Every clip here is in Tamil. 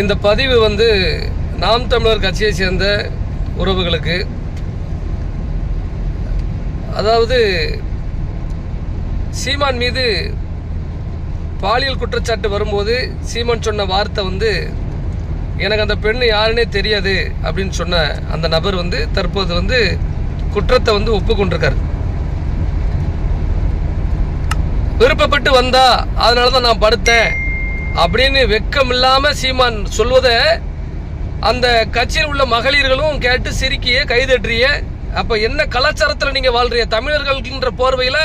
இந்த பதிவு வந்து நாம் தமிழர் கட்சியை சேர்ந்த உறவுகளுக்கு அதாவது சீமான் மீது பாலியல் குற்றச்சாட்டு வரும்போது சீமான் சொன்ன வார்த்தை வந்து எனக்கு அந்த பெண் யாருன்னே தெரியாது அப்படின்னு சொன்ன அந்த நபர் வந்து தற்போது வந்து குற்றத்தை வந்து ஒப்புக்கொண்டிருக்கார். விருப்பப்பட்டு வந்தா அதனால தான் நான் படுத்தேன். அப்படின்னு வெக்கம் இல்லாம சீமான் சொல்வதை அந்த கட்சியில் உள்ள மகளிர்களும் கேட்டு சிரிக்கிய கைதட்டிய அப்ப என்ன கலாச்சாரத்தில் நீங்க வாழ்றீங்க? தமிழர்கள்ன்ற போர்வையில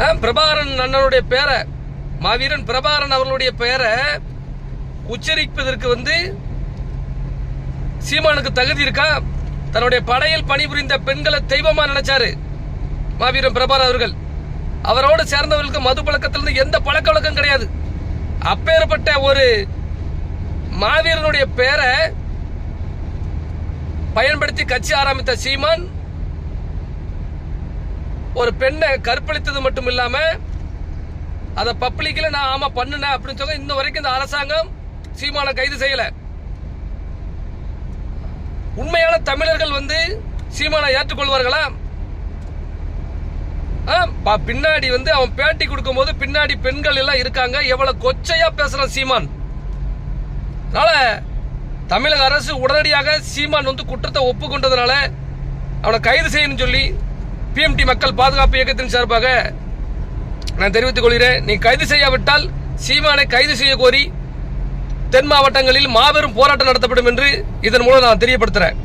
ஆ, பிரபாகரன் அண்ணனுடைய பேரை மாவீரன் பிரபாகரன் அவர்களுடைய பெயரை உச்சரிப்பதற்கு வந்து சீமானுக்கு தகுதி இருக்கா? தன்னுடைய படையில் பணிபுரிந்த பெண்களை தெய்வமா நினைச்சாரு மாவீரன் பிரபாகரன் அவர்கள். அவரோடு சேர்ந்தவர்களுக்கு மது பழக்கத்திலிருந்து எந்த பழக்க வழக்கம் கிடையாது. அப்பேற்பட்ட ஒரு மாவீரனுடைய பெயரை பயன்படுத்தி கட்சி ஆரம்பித்த சீமான் ஒரு பெண்ணை கற்பழித்தது மட்டும் இல்லாம அதை பப்ளிக்ல நான் ஆமா பண்ணுனேன் அப்படின்னு சொல்ல இன்ன வரைக்கும் இந்த அரசாங்கம் சீமானை கைது செய்யல. உண்மையான தமிழர்கள் வந்து சீமானை ஏற்றுக்கொள்வார்களா? பின்னாடி வந்து அவன் பேட்டி கொடுக்கும்போது பின்னாடி பெண்கள் எல்லாம் இருக்காங்க. எவ்வளவு கொச்சையா பேசுறான் சீமான். அதனால தமிழக அரசு உடனடியாக சீமான் வந்து குற்றத்தை ஒப்புக்கொண்டதுனால அவனை கைது செய்யணும்னு சொல்லி பிஎம்டி மக்கள் பாதுகாப்பு இயக்கத்தின் சார்பாக நான் தெரிவித்துக் கொள்கிறேன். நீ கைது செய்யாவிட்டால் சீமானை கைது செய்ய கோரி தென் மாவட்டங்களில் மாபெரும் போராட்டம் நடத்தப்படும் என்று இதன் மூலம் நான் தெரியப்படுத்துறேன்.